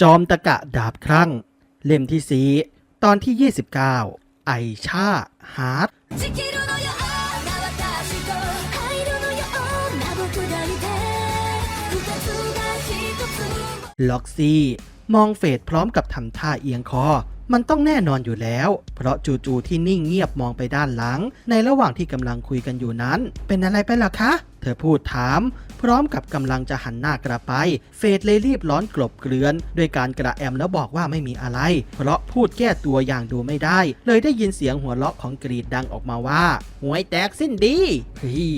จอมตะกะดาบครั่ง เล่มที่สีตอนที่ 29 ไอชาฮาร์ดล็อกซี่มองเฟดพร้อมกับทำท่าเอียงคอ มันต้องแน่นอนอยู่แล้ว เพราะจู่ๆที่นิ่งเงียบมองไปด้านหลัง ในระหว่างที่กำลังคุยกันอยู่นั้น เป็นอะไรไปล่ะคะ เธอพูดถาม พร้อมกับกำลังจะหันหน้ากลับไป เฟดเลยรีบร้อนกลบเกลื่อนด้วยการกระแอมแล้วบอกว่าไม่มีอะไร เพราะพูดแก้ตัวอย่างดูไม่ได้ เลยได้ยินเสียงหัวเราะของกรีดดังออกมาว่าหวยแตกสิ้นดีพี่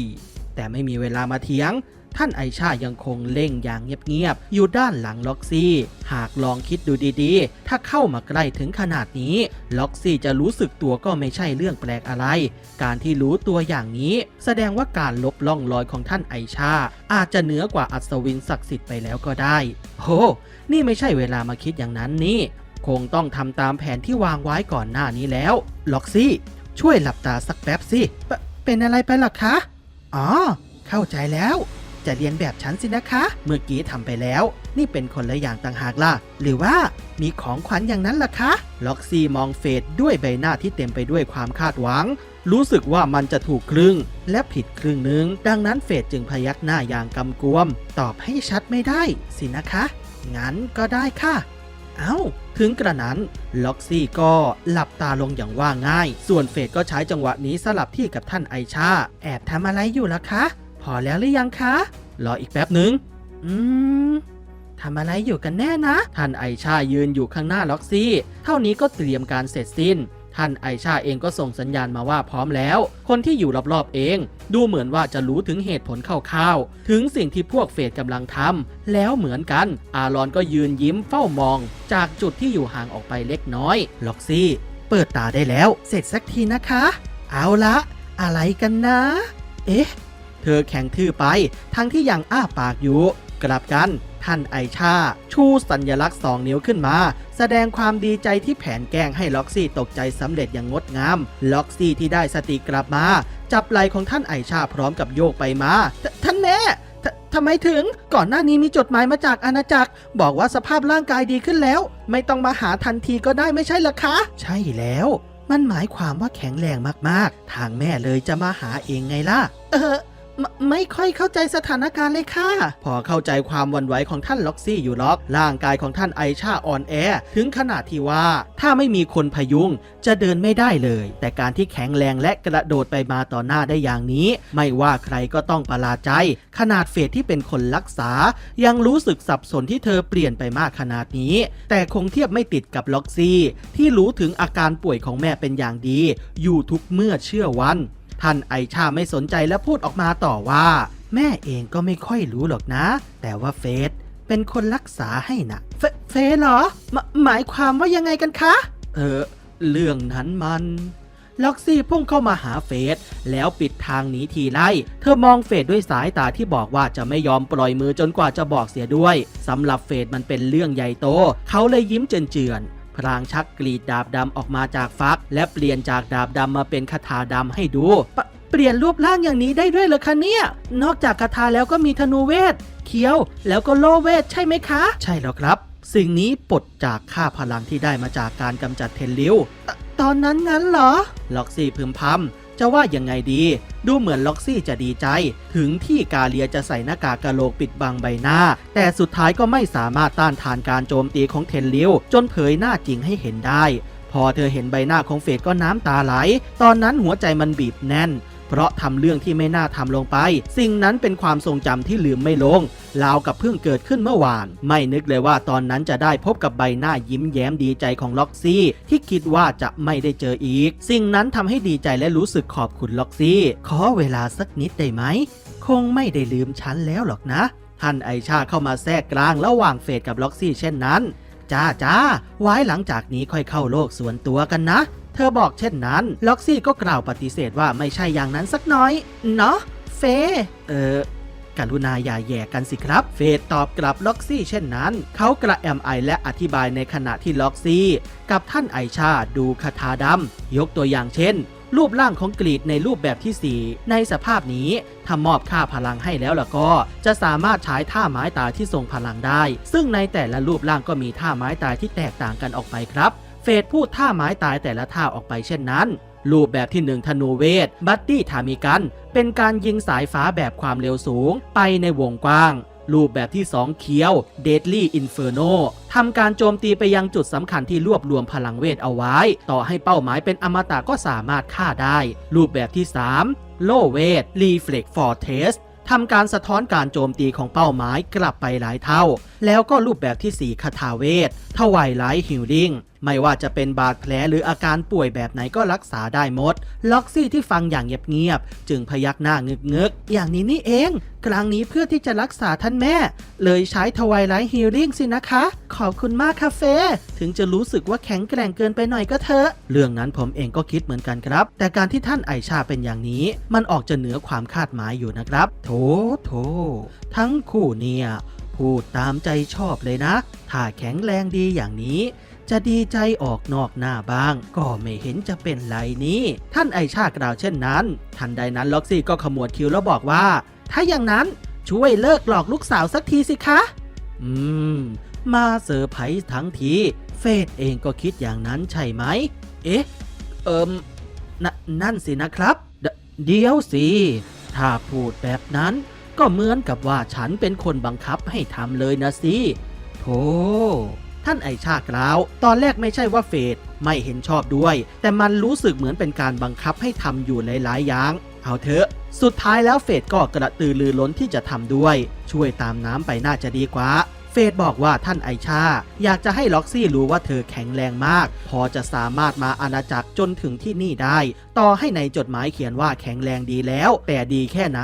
แต่ไม่มีเวลามาเถียง ท่านไอชายังคงเล่งอย่างเงียบๆ อยู่ด้านหลังล็อกซี่ หากลองคิดดูดีๆ ถ้าเข้ามาใกล้ถึงขนาดนี้ ล็อกซี่จะรู้สึกตัวก็ไม่ใช่เรื่องแปลกอะไร การที่รู้ตัวอย่างนี้ แสดงว่าการลบล่องรอยของท่านไอชา อาจจะเหนือกว่าอัศวินศักดิ์สิทธิ์ไปแล้วก็ได้โหนี่ไม่ใช่เวลามาคิดอย่างนั้นนี่ คงต้องทำตามแผนที่วางไว้ก่อนหน้านี้แล้ว ล็อกซี่ ช่วยหลับตาสักแป๊บสิ เป็นอะไรไปล่ะคะ อ๋อ เข้าใจแล้ว จะเรียนแบบฉันสินะคะ เมื่อกี้ทำไปแล้ว นี่เป็นคนละอย่างต่างหากล่ะ หรือว่ามีของขวัญอย่างนั้นล่ะคะ ล็อกซี่มองเฟดด้วยใบหน้าที่เต็มไปด้วยความคาดหวัง รู้สึกว่ามันจะถูกครึ่ง และผิดครึ่งหนึ่ง ดังนั้นเฟดจึงพยักหน้าอย่างกำกวม ตอบให้ชัดไม่ได้สินะคะ งั้นก็ได้ค่ะ เอา้า ถึงกระนั้น ล็อกซี่ก็หลับตาลงอย่างว่าง่าย ส่วนเฟดก็ใช้จังหวะนี้สลับที่กับท่านไอชา แอบทำอะไรอยู่ล่ะคะ พอแล้วหรือยังคะ รออีกแป๊บหนึ่งอืมทำอะไรอยู่กันแน่นะ ท่านไอชายืนอยู่ข้างหน้าล็อกซี่ เท่านี้ก็เตรียมการเสร็จสิ้น ท่านไอชาเองก็ส่งสัญญาณมาว่าพร้อมแล้ว คนที่อยู่รอบๆเอง ดูเหมือนว่าจะรู้ถึงเหตุผลคร่าวๆ ถึงสิ่งที่พวกเฟดกำลังทำแล้วเหมือนกัน อารอนก็ยืนยิ้มเฝ้ามอง จากจุดที่อยู่ห่างออกไปเล็กน้อย ล็อกซี่ เปิดตาได้แล้ว เสร็จสักทีนะคะ เอาละ อะไรกันนะ เอ๊ะ เธอแข็งทื่อไป ทั้งที่ยังอ้าปากอยู่ กลับกัน ท่านไอชา ชูสัญลักษณ์สองนิ้วขึ้นมา แสดงความดีใจที่แผนแกล้งให้ล็อกซี่ตกใจสำเร็จอย่างงดงาม ล็อกซี่ที่ได้สติกลับมา จับไหล่ของท่านไอชาพร้อมกับโยกไปมา ท่านแม่ทำไมถึงก่อนหน้านี้มีจดหมายมาจากอาณาจักร บอกว่าสภาพร่างกายดีขึ้นแล้ว ไม่ต้องมาหาทันทีก็ได้ไม่ใช่หรอคะ ใช่แล้ว มันหมายความว่าแข็งแรงมากๆ ทางแม่เลยจะมาหาเองไงล่ะ เออ ไม่ไม่ค่อยเข้าใจสถานการณ์เลยค่ะ พอเข้าใจความวันไหวของท่านล็อกซี่อยู่ล็อก ร่างกายของท่านไอชาอ่อนแอ ถึงขนาดที่ว่าถ้าไม่มีคนพยุงจะเดินไม่ได้เลย แต่การที่แข็งแรงและกระโดดไปมาต่อหน้าได้อย่างนี้ ไม่ว่าใครก็ต้องประหลาดใจ ขนาดเฟดที่เป็นคนรักษา ยังรู้สึกสับสนที่เธอเปลี่ยนไปมากขนาดนี้ แต่คงเทียบไม่ติดกับล็อกซี่ ที่รู้ถึงอาการป่วยของแม่เป็นอย่างดี อยู่ทุกเมื่อเชื่อวัน ท่านไอชาไม่สนใจและพูดออกมาต่อว่า แม่เองก็ไม่ค่อยรู้หรอกนะ แต่ว่าเฟสเป็นคนรักษาให้นะเฟเฟสเหรอหมหมายความว่ายังไงกันคะ เออ เรื่องนั้นมันล็อกซี่พุ่งเข้ามาหาเฟสแล้วปิดทางหนีทีไล่ เธอมองเฟสด้วยสายตาที่บอกว่าจะไม่ยอมปล่อยมือจนกว่าจะบอกเสียด้วยสำหรับเฟสมันเป็นเรื่องใหญ่โต เขาเลยยิ้มเจือนๆ พลางชักกรีดดาบดำออกมาจากฟัก และเปลี่ยนจากดาบดำมาเป็นคาถาดำให้ดูปเปลี่ยนรูปร่างอย่างนี้ได้ด้วยเหรอคะเนี่ย นอกจากคาถาแล้วก็มีธนูเวทเคี้ยว แล้วก็โลเวทใช่ไหมคะ ใช่แล้วครับ สิ่งนี้ปลดจากค่าพลังที่ได้มาจากการกำจัดเทนลิวตตอนนั้นงั้นเหรอ ล็อกซี่พึมพำจะว่ายังไงดี ดูเหมือนล็อกซี่จะดีใจ ถึงที่กาเลียจะใส่หน้ากากกะโหลกปิดบังใบหน้า แต่สุดท้ายก็ไม่สามารถต้านทานการโจมตีของเทนลิวจนเผยหน้าจริงให้เห็นได้ พอเธอเห็นใบหน้าของเฟดก็น้ำตาไหล ตอนนั้นหัวใจมันบีบแน่น เพราะทำเรื่องที่ไม่น่าทำลงไป สิ่งนั้นเป็นความทรงจำที่ลืมไม่ลงราวกับเพิ่งเกิดขึ้นเมื่อวาน ไม่นึกเลยว่าตอนนั้นจะได้พบกับใบหน้ายิ้มแย้มดีใจของล็อกซี่ ที่คิดว่าจะไม่ได้เจออีก สิ่งนั้นทำให้ดีใจและรู้สึกขอบคุณล็อกซี่ ขอเวลาสักนิดได้ไหม คงไม่ได้ลืมฉันแล้วหรอกนะ ท่านไอชาเข้ามาแทรกกลางระหว่างเฟดกับล็อกซี่เช่นนั้น จ้าจ้าไว้หลังจากนี้ค่อยเข้าโลกส่วนตัวกันนะ เธอบอกเช่นนั้น ล็อกซี่ก็กล่าวปฏิเสธว่าไม่ใช่อย่างนั้นสักน้อย เนาะ เฟ เออการุณาอย่าแย่กันสิครับ เฟดตอบกลับล็อกซี่เช่นนั้น เขากระแอมไอและอธิบายในขณะที่ล็อกซี่ กับท่านไอชาดูคาถาดำ ยกตัวอย่างเช่น รูปร่างของกรีดในรูปแบบทีสี่4 ในสภาพนี้ถ้ามอบค่าพลังให้แล้วล่ะก็ จะสามารถใช้ท่าไม้ตายที่ทรงพลังได้ ซึ่งในแต่ละรูปร่างก็มีท่าไม้ตายที่แตกต่างกันออกไปครับ เฟดพูดท่าไม้ตายแต่ละท่าออกไปเช่นนั้น รูปแบบที่หนึ่งธนูเวท บัตตี้ทามิกัน เป็นการยิงสายฟ้าแบบความเร็วสูงไปในวงกว้าง รูปแบบที่ 2 เคียว Deadly Inferno ทำการโจมตีไปยังจุดสำคัญที่รวบรวมพลังเวทเอาไว้ ต่อให้เป้าหมายเป็นอมตะก็สามารถฆ่าได้ รูปแบบที่3 Low Weight Reflex Fortress ทำการสะท้อนการโจมตีของเป้าหมายกลับไปหลายเท่า แล้วก็รูปแบบที่ 4 คาถาเวททวายไลท์ฮิลดิ้ง ไม่ว่าจะเป็นบาดแผลหรืออาการป่วยแบบไหนก็รักษาได้หมด ล็อกซี่ที่ฟังอย่างเงียบๆจึงพยักหน้าเงึกๆอย่างนี้นี่เอง ครั้งนี้เพื่อที่จะรักษาท่านแม่ เลยใช้ทวายไลท์ฮิลลิ่งสินะคะ ขอบคุณมากค่ะเฟ่ถึงจะรู้สึกว่าแข็งแกร่งเกินไปหน่อยก็เถอะ เรื่องนั้นผมเองก็คิดเหมือนกันครับ แต่การที่ท่านไอชาเป็นอย่างนี้ มันออกจะเหนือความคาดหมายอยู่นะครับ โถโถทั้งคู่เนี่ยพูดตามใจชอบเลยนะ ถ้าแข็งแรงดีอย่างนี้ จะดีใจออกนอกหน้าบ้าง ก็ไม่เห็นจะเป็นไรนี่ท่านไอชากล่าวเช่นนั้น ทันใดนั้นล็อกซี่ก็ขมวดคิ้วแล้วบอกว่า ถ้าอย่างนั้นช่วยเลิกหลอกลูกสาวสักทีสิคะ อืม มาเซอร์ไพรส์ทั้งที เฟดเองก็คิดอย่างนั้นใช่ไหม เอ๊ะ เอิมนนั่นสินะครับเดเดี๋ยวสิ ถ้าพูดแบบนั้นก็เหมือนกับว่าฉันเป็นคนบังคับให้ทำเลยนะสิโธ่ ท่านไอชากล่าว ตอนแรกไม่ใช่ว่าเฟดไม่เห็นชอบด้วย แต่มันรู้สึกเหมือนเป็นการบังคับให้ทำอยู่หลายๆอย่างเอาเถอะ สุดท้ายแล้วเฟดก็กระตือรือร้นที่จะทำด้วย ช่วยตามน้ำไปน่าจะดีกว่า เฟดบอกว่าท่านไอชา อยากจะให้ล็อกซี่รู้ว่าเธอแข็งแรงมาก พอจะสามารถมาอาณาจักรจนถึงที่นี่ได้ ต่อให้ในจดหมายเขียนว่าแข็งแรงดีแล้ว แต่ดีแค่ไหน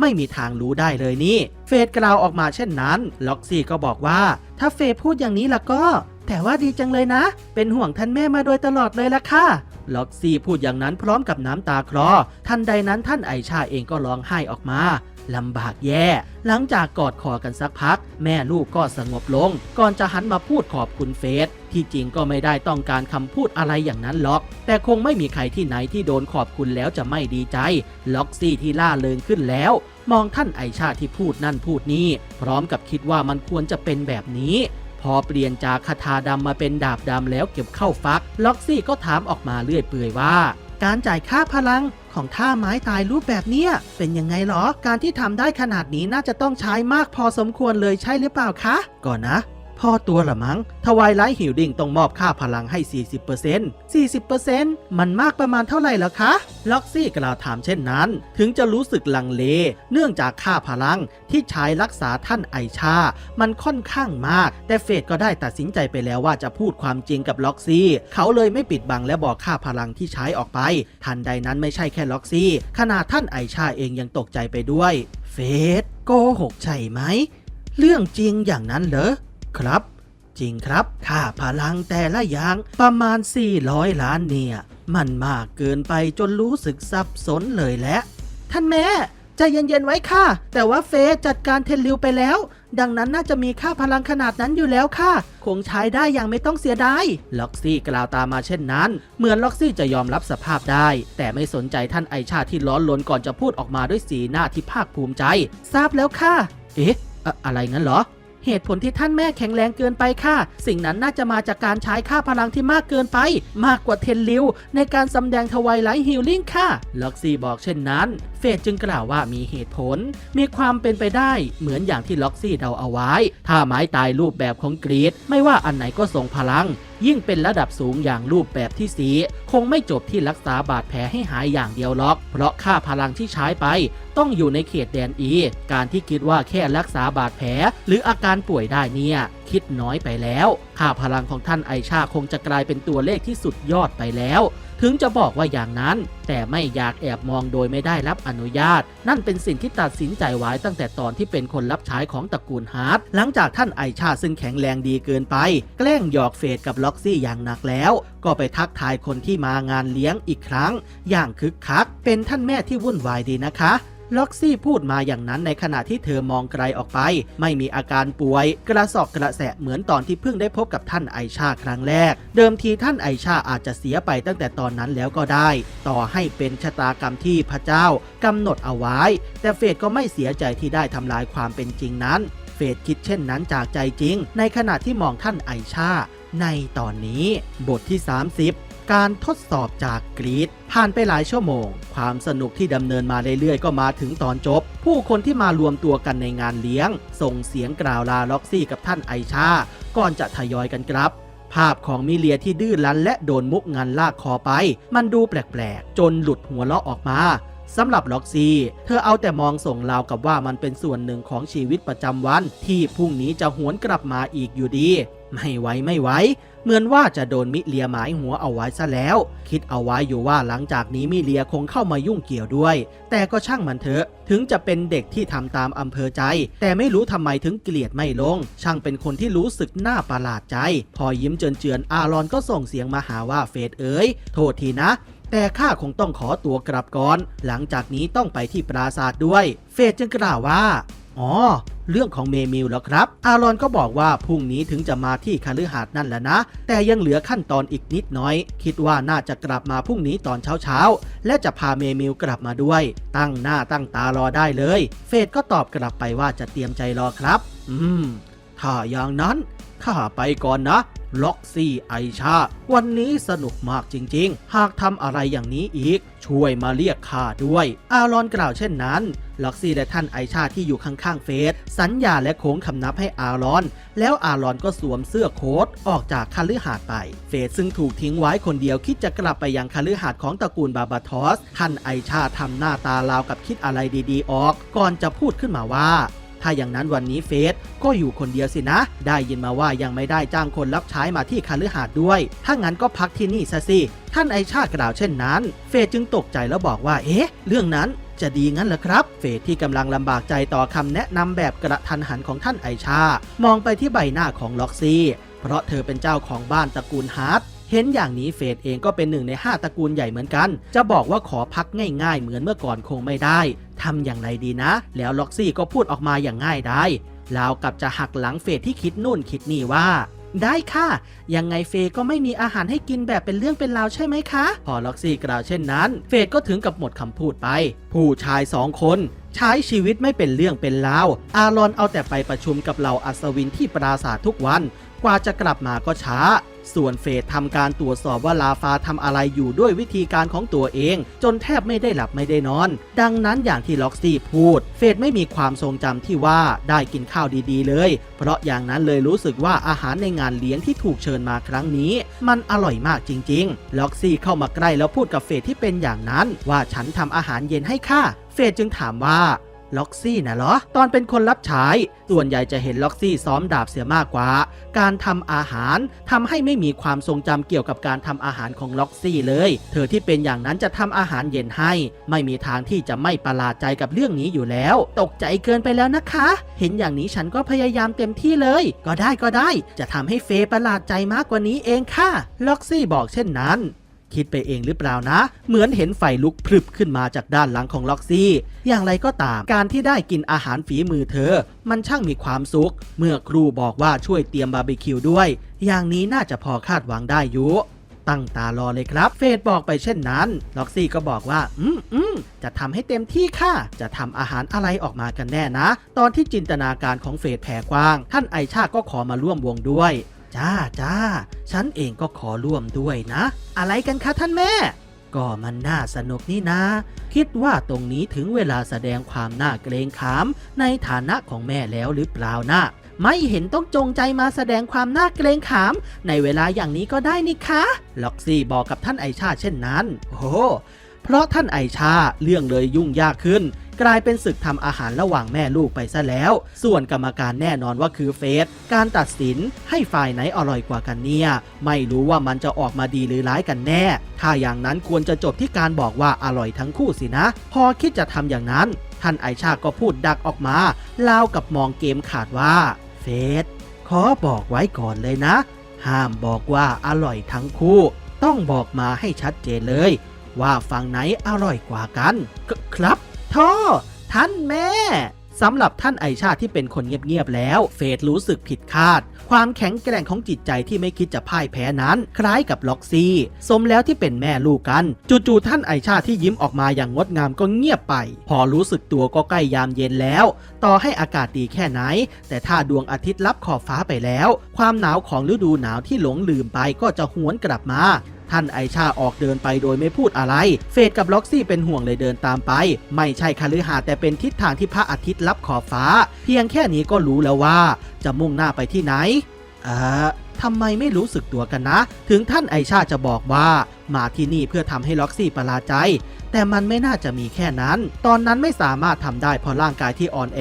ไม่มีทางรู้ได้เลยนี่ เฟดกล่าวออกมาเช่นนั้น ล็อกซี่ก็บอกว่า ถ้าเฟดพูดอย่างนี้ล่ะก็ แต่ว่าดีจังเลยนะ เป็นห่วงท่านแม่มาโดยตลอดเลยล่ะค่ะล็อกซี่พูดอย่างนั้นพร้อมกับน้ำตาคลอ ทันใดนั้นท่านไอชาเองก็ร้องไห้ออกมาลำบากแย่ หลังจากกอดคอกันสักพัก แม่ลูกก็สงบลง ก่อนจะหันมาพูดขอบคุณเฟสที่จริงก็ไม่ได้ต้องการคำพูดอะไรอย่างนั้นหรอก แต่คงไม่มีใครที่ไหนที่โดนขอบคุณแล้วจะไม่ดีใจ ล็อกซี่ที่ล่าเริงขึ้นแล้ว มองท่านไอชาที่พูดนั่นพูดนี้ พร้อมกับคิดว่ามันควรจะเป็นแบบนี้ พอเปลี่ยนจากคาถาดำมาเป็นดาบดำแล้วเก็บเข้าฟัก ล็อกซี่ก็ถามออกมาเรื่อยเปื่อยว่า การจ่ายค่าพลังของท่าไม้ตายรูปแบบเนี้ยเป็นยังไงหรอ การที่ทำได้ขนาดนี้น่าจะต้องใช้มากพอสมควรเลยใช่หรือเปล่าคะ ก่อนนะ พอตัวละมั้งทวายไลท์ฮิลดิงต้องมอบค่าพลังให้ 40% 40%มันมากประมาณเท่าไหร่เหรอคะ ล็อกซี่กล่าวถามเช่นนั้น ถึงจะรู้สึกลังเล เนื่องจากค่าพลังที่ใช้รักษาท่านไอชา มันค่อนข้างมาก แต่เฟดก็ได้ตัดสินใจไปแล้วว่าจะพูดความจริงกับล็อกซี่ เขาเลยไม่ปิดบังและบอกค่าพลังที่ใช้ออกไป ทันใดนั้นไม่ใช่แค่ล็อกซี่ ขนาดท่านไอชาเองยังตกใจไปด้วย เฟดโกหกใช่ไหม เรื่องจริงอย่างนั้นเหรอ ครับ จริงครับค่าพลังแต่ละอย่างประมาณ 400 ล้านเนี่ย มันมากเกินไปจนรู้สึกสับสนเลยแหละ ท่านแม่ใจเย็นๆไว้ค่ะ แต่ว่าเฟยจัดการเทนลิวไปแล้ว ดังนั้นน่าจะมีค่าพลังขนาดนั้นอยู่แล้วค่ะ คงใช้ได้อย่างไม่ต้องเสียดาย ล็อกซี่กล่าวตามมาเช่นนั้น เหมือนล็อกซี่จะยอมรับสภาพได้ แต่ไม่สนใจท่านไอชาที่ร้อนรนก่อนจะพูดออกมาด้วยสีหน้าที่ภาคภูมิใจ ทราบแล้วค่ะ เอ๊ะ อะอะไรงั้นเหรอ เหตุผลที่ท่านแม่แข็งแรงเกินไปค่ะ สิ่งนั้นน่าจะมาจากการใช้ค่าพลังที่มากเกินไป มากกว่าเทนลิวในการสำแดงทวายไลท์ฮิลลิ่งค่ะ ล็อกซี่บอกเช่นนั้น เฟดจึงกล่าวว่ามีเหตุผล มีความเป็นไปได้เหมือนอย่างที่ล็อกซี่เดาเอาไว้ ถ้าไม้ตายรูปแบบของกรีดไม่ว่าอันไหนก็ทรงพลัง ยิ่งเป็นระดับสูงอย่างรูปแบบที่สีคงไม่จบที่รักษาบาดแผลให้หายอย่างเดียวหรอก เพราะค่าพลังที่ใช้ไป ต้องอยู่ในเขตแดนอี การที่คิดว่าแค่รักษาบาดแผล หรืออาการป่วยได้เนี่ยคิดน้อยไปแล้ว ค่าพลังของท่านไอชาคงจะกลายเป็นตัวเลขที่สุดยอดไปแล้ว ถึงจะบอกว่าอย่างนั้น แต่ไม่อยากแอบมองโดยไม่ได้รับอนุญาต นั่นเป็นสิ่งที่ตัดสินใจไว้ตั้งแต่ตอนที่เป็นคนรับใช้ของตระกูลฮาร์ดหลังจากท่านไอชาซึ่งแข็งแรงดีเกินไป แกล้งหยอกเฟดกับล็อกซี่อย่างหนักแล้ว ก็ไปทักทายคนที่มางานเลี้ยงอีกครั้ง อย่างคึกคัก เป็นท่านแม่ที่วุ่นวายดีนะคะ ล็อกซี่พูดมาอย่างนั้นในขณะที่เธอมองไกลออกไป ไม่มีอาการป่วย กระสอบกระแสะเหมือนตอนที่เพิ่งได้พบกับท่านไอชาครั้งแรก เดิมทีท่านไอชาอาจจะเสียไปตั้งแต่ตอนนั้นแล้วก็ได้ ต่อให้เป็นชะตากรรมที่พระเจ้ากำหนดเอาไว้ แต่เฟดก็ไม่เสียใจที่ได้ทำลายความเป็นจริงนั้น เฟดคิดเช่นนั้นจากใจจริง ในขณะที่มองท่านไอชาในตอนนี้ บทที่ 30 การทดสอบจากกรีดผ่านไปหลายชั่วโมง ความสนุกที่ดำเนินมาเรื่อยๆ ก็มาถึงตอนจบ ผู้คนที่มารวมตัวกันในงานเลี้ยง ส่งเสียงกล่าวลาล็อกซี่กับท่านไอชา ก่อนจะทยอยกันกลับ ภาพของมิเลียที่ดื้อรั้นและโดนมุกงานลากคอไป มันดูแปลกๆ จนหลุดหัวเราะออกมาสำหรับล็อกซี่ เธอเอาแต่มองส่งราวกับว่ามันเป็นส่วนหนึ่งของชีวิตประจำวัน ที่พรุ่งนี้จะหวนกลับมาอีกอยู่ดี ไม่ไหวไม่ไหวเหมือนว่าจะโดนมิเลียหมายหัวเอาไว้ซะแล้ว คิดเอาไว้อยู่ว่าหลังจากนี้มิเลียคงเข้ามายุ่งเกี่ยวด้วย แต่ก็ช่างมันเถอะ ถึงจะเป็นเด็กที่ทำตามอำเภอใจ แต่ไม่รู้ทำไมถึงเกลียดไม่ลง ช่างเป็นคนที่รู้สึกน่าประหลาดใจ พอยิ้มเจือนๆอารอนก็ส่งเสียงมาหาว่าเฟดเอ๋ยโทษทีนะแต่ข้าคงต้องขอตัวกลับก่อน หลังจากนี้ต้องไปที่ปราสาทด้วย เฟดจึงกล่าวว่า อ๋อ เรื่องของเมมิลแล้วครับ อารอนก็บอกว่าพรุ่งนี้ถึงจะมาที่คฤหาสน์นั่นแหละนะ แต่ยังเหลือขั้นตอนอีกนิดน้อย คิดว่าน่าจะกลับมาพรุ่งนี้ตอนเช้าเช้าๆ และจะพาเมมิลกลับมาด้วย ตั้งหน้าตั้งตารอได้เลย เฟดก็ตอบกลับไปว่าจะเตรียมใจรอครับ อืม ถ้าอย่างนั้นข้าไปก่อนนะล็อกซี่ไอชา วันนี้สนุกมากจริง ๆ หากทำอะไรอย่างนี้อีก ช่วยมาเรียกข้าด้วย อารอนกล่าวเช่นนั้น ล็อกซี่และท่านไอชาที่อยู่ข้างๆเฟสสัญญาและโค้งคำนับให้อารอน แล้วอารอนก็สวมเสื้อโค้ทออกจากคฤหาสน์ไป เฟสซึ่งถูกทิ้งไว้คนเดียวคิดจะกลับไปยังคฤหาสน์ของตระกูลบาบาทอส ท่านไอชาทำหน้าตาราวกับคิดอะไรดีๆ ออก ก่อนจะพูดขึ้นมาว่าถ้าอย่างนั้นวันนี้เฟสก็อยู่คนเดียวสินะ ได้ยินมาว่ายังไม่ได้จ้างคนรับใช้มาที่คฤหาสน์ด้วย ถ้างั้นก็พักที่นี่ซะสิ ท่านไอชาติกล่าวเช่นนั้น เฟสจึงตกใจแล้วบอกว่า เอ๊ะ เรื่องนั้น จะดีงั้นเหรอครับ เฟสที่กำลังลำบากใจต่อคำแนะนำแบบกระทันหันของท่านไอชา มองไปที่ใบหน้าของล็อกซี่ เพราะเธอเป็นเจ้าของบ้านตระกูลฮาร์ดเห็นอย่างนี้เฟดเองก็เป็นหนึ่งใน 5ตระกูลใหญ่เหมือนกัน จะบอกว่าขอพักง่ายๆ เหมือนเมื่อก่อนคงไม่ได้ ทำอย่างไรดีนะ แล้วล็อกซี่ก็พูดออกมาอย่างง่ายได้แลาวกับจะหักหลังเฟดที่คิดนู่นคิดนี่ว่า ได้ค่ะ ยังไงเฟยก็ไม่มีอาหารให้กินแบบเป็นเรื่องเป็นราวใช่ไหมคะ พอล็อกซี่กล่าวเช่นนั้น เฟยก็ถึงกับหมดคำพูดไป ผู้ชายสองคนใช้ชีวิตไม่เป็นเรื่องเป็นราว อารอนเอาแต่ไปประชุมกับเหล่าอัศวินที่ปราสาททุกวัน กว่าจะกลับมาก็ช้า ส่วนเฟดทำการตรวจสอบว่าลาฟาทำอะไรอยู่ด้วยวิธีการของตัวเอง จนแทบไม่ได้หลับไม่ได้นอน ดังนั้นอย่างที่ล็อกซี่พูด เฟดไม่มีความทรงจำที่ว่าได้กินข้าวดีๆเลย เพราะอย่างนั้นเลยรู้สึกว่าอาหารในงานเลี้ยงที่ถูกเชิญมาครั้งนี้ มันอร่อยมากจริง ๆ ล็อกซี่เข้ามาใกล้แล้วพูดกับเฟดที่เป็นอย่างนั้น ว่าฉันทำอาหารเย็นให้ค่ะเฟดจึงถามว่า ล็อกซี่นะเหรอ ตอนเป็นคนรับใช้ ส่วนใหญ่จะเห็นล็อกซี่ซ้อมดาบเสียมากกว่า การทำอาหารทำให้ไม่มีความทรงจำเกี่ยวกับการทำอาหารของล็อกซี่เลย เธอที่เป็นอย่างนั้นจะทำอาหารเย็นให้ ไม่มีทางที่จะไม่ประหลาดใจกับเรื่องนี้อยู่แล้ว ตกใจเกินไปแล้วนะคะ เห็นอย่างนี้ฉันก็พยายามเต็มที่เลย ก็ได้ก็ได้ จะทำให้เฟย์ประหลาดใจมากกว่านี้เองค่ะ ล็อกซี่บอกเช่นนั้น คิดไปเองหรือเปล่านะ เหมือนเห็นไฟลุกพรึบขึ้นมาจากด้านหลังของล็อกซี่ อย่างไรก็ตาม การที่ได้กินอาหารฝีมือเธอ มันช่างมีความสุข เมื่อครูบอกว่าช่วยเตรียมบาร์บีคิวด้วย อย่างนี้น่าจะพอคาดหวังได้อยู่ตั้งตารอเลยครับ เฟดบอกไปเช่นนั้น ล็อกซี่ก็บอกว่า อืมอืมจะทำให้เต็มที่ค่ะ จะทำอาหารอะไรออกมากันแน่นะ ตอนที่จินตนาการของเฟดแผ่กว้าง ท่านไอชาก็ขอมาร่วมวงด้วย จ้าจ้า ฉันเองก็ขอร่วมด้วยนะ อะไรกันคะท่านแม่ ก็มันน่าสนุกนี่นะ คิดว่าตรงนี้ถึงเวลาแสดงความน่าเกรงขาม ในฐานะของแม่แล้วหรือเปล่านะไม่เห็นต้องจงใจมาแสดงความน่าเกรงขาม ในเวลาอย่างนี้ก็ได้นี่คะล็อกซี่บอกกับท่านไอชาเช่นนั้น โอ้เพราะท่านไอชาเรื่องเลยยุ่งยากขึ้น กลายเป็นศึกทำอาหารระหว่างแม่ลูกไปซะแล้ว ส่วนกรรมการแน่นอนว่าคือเฟส การตัดสินให้ฝ่ายไหนอร่อยกว่ากันเนี่ย ไม่รู้ว่ามันจะออกมาดีหรือร้ายกันแน่ ถ้าอย่างนั้นควรจะจบที่การบอกว่าอร่อยทั้งคู่สินะ พอคิดจะทำอย่างนั้น ท่านไอชาก็พูดดักออกมาลาวกับมองเกมขาดว่าเฟสขอบอกไว้ก่อนเลยนะ ห้ามบอกว่าอร่อยทั้งคู่ ต้องบอกมาให้ชัดเจนเลย ว่าฝั่งไหนอร่อยกว่ากัน ครับ ท่อท่านแม่สำหรับท่านไอชาที่เป็นคนเงียบๆแล้ว เฟดรู้สึกผิดคาด ความแข็งแกร่งของจิตใจที่ไม่คิดจะพ่ายแพ้นั้น คล้ายกับล็อกซี่ สมแล้วที่เป็นแม่ลูกกัน จู่ๆท่านไอชาที่ยิ้มออกมาอย่างงดงามก็เงียบไป พอรู้สึกตัวก็ใกล้ยามเย็นแล้ว ต่อให้อากาศดีแค่ไหน แต่ถ้าดวงอาทิตย์ลับขอบฟ้าไปแล้ว ความหนาวของฤดูหนาวที่หลงลืมไปก็จะหวนกลับมา ท่านไอชาออกเดินไปโดยไม่พูดอะไร เฟดกับล็อกซี่เป็นห่วงเลยเดินตามไป ไม่ใช่คฤหาสน์แต่เป็นทิศทางที่พระอาทิตย์ลับขอบฟ้า เพียงแค่นี้ก็รู้แล้วว่า จะมุ่งหน้าไปที่ไหนเอ่อทำไมไม่รู้สึกตัวกันนะ ถึงท่านไอชาจะบอกว่า มาที่นี่เพื่อทำให้ล็อกซี่ประหลาดใจ แต่มันไม่น่าจะมีแค่นั้น ตอนนั้นไม่สามารถทำได้เพราะร่างกายที่อ่อนแอ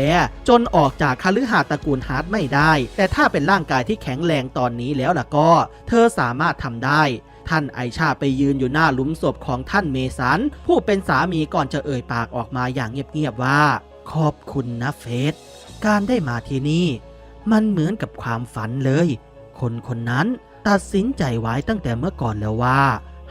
จนออกจากคฤหาสน์ตระกูลฮาร์ดไม่ได้ แต่ถ้าเป็นร่างกายที่แข็งแรงตอนนี้แล้วล่ะก็ เธอสามารถทำได้ ท่านไอชาไปยืนอยู่หน้าหลุมศพของท่านเมสัน ผู้เป็นสามีก่อนจะเอ่ยปากออกมาอย่างเงียบๆว่า ขอบคุณนะเฟสการได้มาที่นี่ มันเหมือนกับความฝันเลย คนคนนั้นตัดสินใจไว้ตั้งแต่เมื่อก่อนแล้วว่า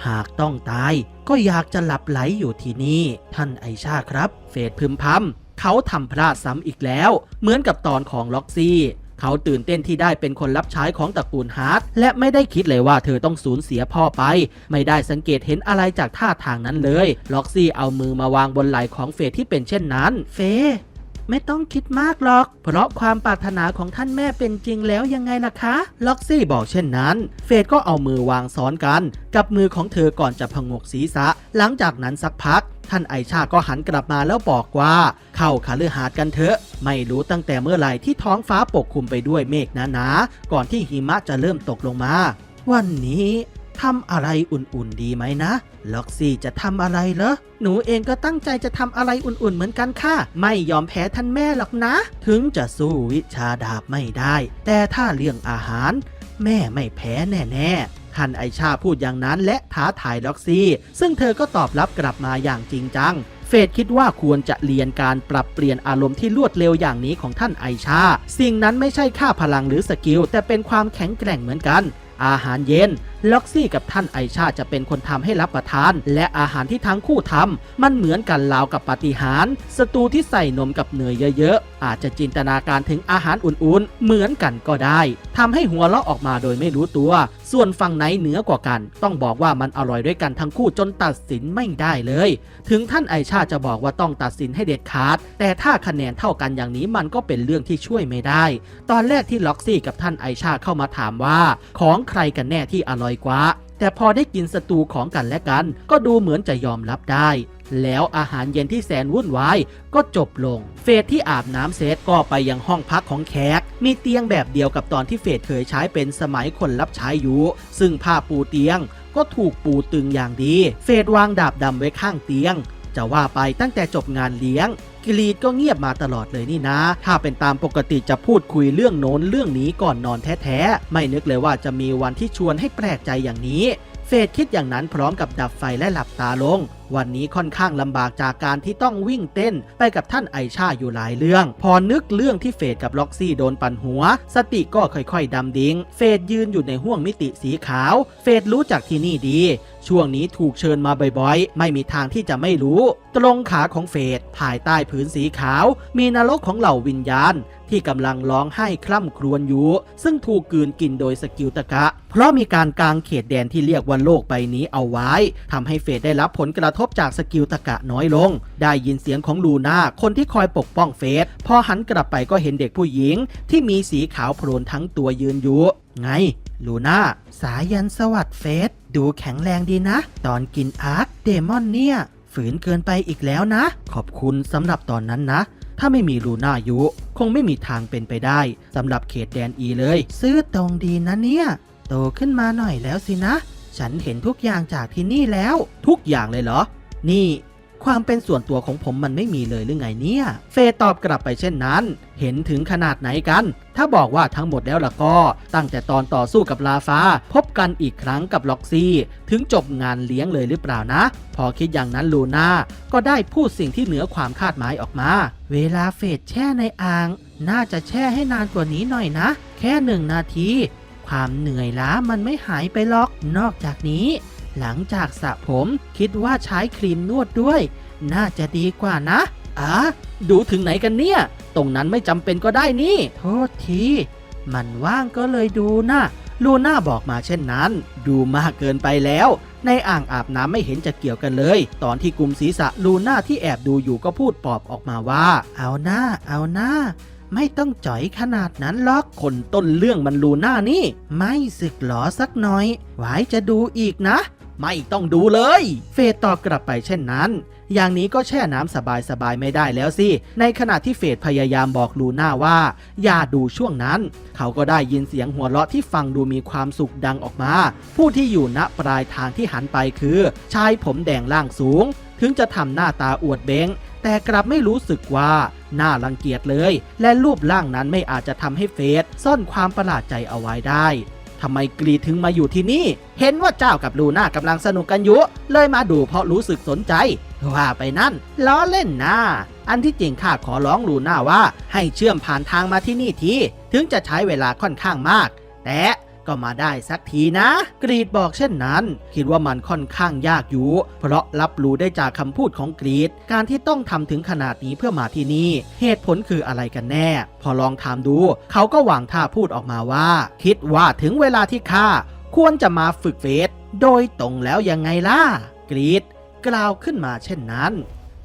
หากต้องตายก็อยากจะหลับไหลอยู่ที่นี่ ท่านไอชาครับ เฟสพึมพำเขาทำพลาดซ้ำอีกแล้ว เหมือนกับตอนของล็อกซี่ เขาตื่นเต้นที่ได้เป็นคนรับใช้ของตระกูลฮาร์ดและไม่ได้คิดเลยว่าเธอต้องสูญเสียพ่อไป ไม่ได้สังเกตเห็นอะไรจากท่าทางนั้นเลย ล็อกซี่เอามือมาวางบนไหล่ของเฟสที่เป็นเช่นนั้น เฟ ไม่ต้องคิดมากหรอก เพราะความปรารถนาของท่านแม่เป็นจริงแล้วยังไงล่ะคะ ล็อกซี่บอกเช่นนั้น เฟดก็เอามือวางซ้อนกัน กับมือของเธอก่อนจะพงกศีรษะ หลังจากนั้นสักพัก ท่านไอชาก็หันกลับมาแล้วบอกว่า เข้าคาลือหาดกันเถอะ ไม่รู้ตั้งแต่เมื่อไหร่ที่ท้องฟ้าปกคลุมไปด้วยเมฆหนาๆก่อนที่หิมะจะเริ่มตกลงมา วันนี้ ทำอะไรอุ่นๆดีไหมนะ ล็อกซี่จะทำอะไรเหรอ หนูเองก็ตั้งใจจะทำอะไรอุ่นๆเหมือนกันค่ะ ไม่ยอมแพ้ท่านแม่หรอกนะ ถึงจะสู้วิชาดาบไม่ได้ แต่ถ้าเรื่องอาหาร แม่ไม่แพ้แน่ๆท่านไอชาพูดอย่างนั้นและท้าทายล็อกซี่ ซึ่งเธอก็ตอบรับกลับมาอย่างจริงจัง เฟดคิดว่าควรจะเรียนการปรับเปลี่ยนอารมณ์ที่รวดเร็วอย่างนี้ของท่านไอชา สิ่งนั้นไม่ใช่ค่าพลังหรือสกิล แต่เป็นความแข็งแกร่งเหมือนกัน อาหารเย็น ล็อกซี่กับท่านไอชาจะเป็นคนทำให้รับประทาน และอาหารที่ทั้งคู่ทำมันเหมือนกันราวกับปาฏิหาริย์สตูที่ใส่นมกับเนยเยอะๆ อาจจะจินตนาการถึงอาหารอุ่นๆ เหมือนกันก็ได้ทำให้หัวเราะออกมาโดยไม่รู้ตัว ส่วนฝั่งไหนเหนือกว่ากัน ต้องบอกว่ามันอร่อยด้วยกันทั้งคู่จนตัดสินไม่ได้เลย ถึงท่านไอชาจะบอกว่าต้องตัดสินให้เด็ดขาด แต่ถ้าคะแนนเท่ากันอย่างนี้มันก็เป็นเรื่องที่ช่วยไม่ได้ ตอนแรกที่ล็อกซี่กับท่านไอชาเข้ามาถามว่า ของใครกันแน่ที่อร่อยกว่า แต่พอได้กินสตูของกันและกัน ก็ดูเหมือนจะยอมรับได้ แล้วอาหารเย็นที่แสนวุ่นวายก็จบลง เฟสที่อาบน้ำเสร็จก็ไปยังห้องพักของแขก มีเตียงแบบเดียวกับตอนที่เฟสเคยใช้เป็นสมัยคนรับใช้อยู่ ซึ่งผ้าปูเตียงก็ถูกปูตึงอย่างดี เฟดวางดาบดำไว้ข้างเตียง จะว่าไปตั้งแต่จบงานเลี้ยงกิลีดก็เงียบมาตลอดเลยนี่นะ ถ้าเป็นตามปกติจะพูดคุยเรื่องโน้นเรื่องนี้ก่อนนอนแท้ๆ ไม่นึกเลยว่าจะมีวันที่ชวนให้แปลกใจอย่างนี้ เฟดคิดอย่างนั้นพร้อมกับดับไฟและหลับตาลง วันนี้ค่อนข้างลำบากจากการที่ต้องวิ่งเต้นไปกับท่านไอชาอยู่หลายเรื่อง พอนึกเรื่องที่เฟดกับล็อกซี่โดนปั่นหัว สติก็ค่อยๆดำดิงเฟดยืนอยู่ในห้วงมิติสีขาว เฟดรู้จักที่นี่ดี ช่วงนี้ถูกเชิญมาบ่อยๆ ไม่มีทางที่จะไม่รู้ ตรงขาของเฟดภายใต้ผืนสีขาว มีนรกของเหล่าวิญญาณ ที่กำลังร้องไห้คร่ำครวญอยู่ ซึ่งถูกกืนกินโดยสกิลตะกะ เพราะมีการกางเขตแดนที่เรียกว่าโลกใบนี้เอาไว้ทำให้เฟดได้รับผลกระทบจากสกิลตะกะน้อยลง ได้ยินเสียงของลูน่าคนที่คอยปกป้องเฟดพอหันกลับไปก็เห็นเด็กผู้หญิง ที่มีสีขาวโพลนทั้งตัวยืนอยู่ ไง ลูน่า สายันสวัสดิ์เฟส ดูแข็งแรงดีนะ ตอนกินอาร์คเดมอนเนี่ย ฝืนเกินไปอีกแล้วนะ ขอบคุณสำหรับตอนนั้นนะถ้าไม่มีลูน่าอยู่คงไม่มีทางเป็นไปได้สำหรับเขตแดนอีเลย ซื้อตรงดีนะเนี่ย โตขึ้นมาหน่อยแล้วสินะ ฉันเห็นทุกอย่างจากที่นี่แล้ว ทุกอย่างเลยเหรอ นี่ ความเป็นส่วนตัวของผมมันไม่มีเลยหรือไงเนี่ย เฟย์ตอบกลับไปเช่นนั้น เห็นถึงขนาดไหนกัน ถ้าบอกว่าทั้งหมดแล้วล่ะก็ ตั้งแต่ตอนต่อสู้กับลาฟ้า พบกันอีกครั้งกับล็อกซี่ ถึงจบงานเลี้ยงเลยหรือเปล่านะ พอคิดอย่างนั้นลูน่าก็ได้พูดสิ่งที่เหนือความคาดหมายออกมา เวลาเฟดแช่ในอ่าง น่าจะแช่ให้นานกว่านี้หน่อยนะ แค่หนึ่งนาที ความเหนื่อยล้ามันไม่หายไปหรอก นอกจากนี้ หลังจากสระผมคิดว่าใช้ครีมนวดด้วย น่าจะดีกว่านะอะดูถึงไหนกันเนี่ย ตรงนั้นไม่จำเป็นก็ได้นี่ โทษที มันว่างก็เลยดูนะลูน่าบอกมาเช่นนั้น ดูมากเกินไปแล้ว ในอ่างอาบน้ำไม่เห็นจะเกี่ยวกันเลย ตอนที่กลุ่มศีรษะลูน่าที่แอบดูอยู่ก็พูดปลอบออกมาว่า เอาหน้า เอาหน้า ไม่ต้องจ่อยขนาดนั้นหรอกคนต้นเรื่องมันลูน่านี่ ไม่สึกหรอสักหน่อยไว้จะดูอีกนะ ไม่ต้องดูเลย เฟดตอบกลับไปเช่นนั้น อย่างนี้ก็แช่น้ำสบายๆไม่ได้แล้วสิ ในขณะที่เฟดพยายามบอกลูน่าว่า อย่าดูช่วงนั้น เขาก็ได้ยินเสียงหัวเราะที่ฟังดูมีความสุขดังออกมา ผู้ที่อยู่ณปลายทางที่หันไปคือ ชายผมแดงล่างสูง ถึงจะทำหน้าตาอวดเบ้ง แต่กลับไม่รู้สึกว่าน่ารังเกียจเลย และรูปร่างนั้นไม่อาจจะทำให้เฟสซ่อนความประหลาดใจเอาไว้ได้ทำไมกรีดถึงมาอยู่ที่นี่ เห็นว่าเจ้ากับลูน่ากำลังสนุกกันอยู่ เลยมาดูเพราะรู้สึกสนใจ ว่าไปนั่น ล้อเล่นนะ อันที่จริงข้าขอร้องลูน่าว่า ให้เชื่อมผ่านทางมาที่นี่ที ถึงจะใช้เวลาค่อนข้างมาก แต่ ก็มาได้สักทีนะ กรีดบอกเช่นนั้น คิดว่ามันค่อนข้างยากอยู่ เพราะรับรู้ได้จากคำพูดของกรีด การที่ต้องทำถึงขนาดนี้เพื่อมาที่นี่ เหตุผลคืออะไรกันแน่ พอลองถามดู เขาก็หวังท่าพูดออกมาว่า คิดว่าถึงเวลาที่ข้าควรจะมาฝึกเฟสโดยตรงแล้วยังไงล่ะ กรีดกล่าวขึ้นมาเช่นนั้น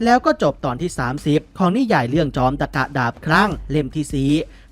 แล้วก็จบตอนที่ 30 ของนิยายเรื่องจอมตะกะดาบครั้งเล่มที่สี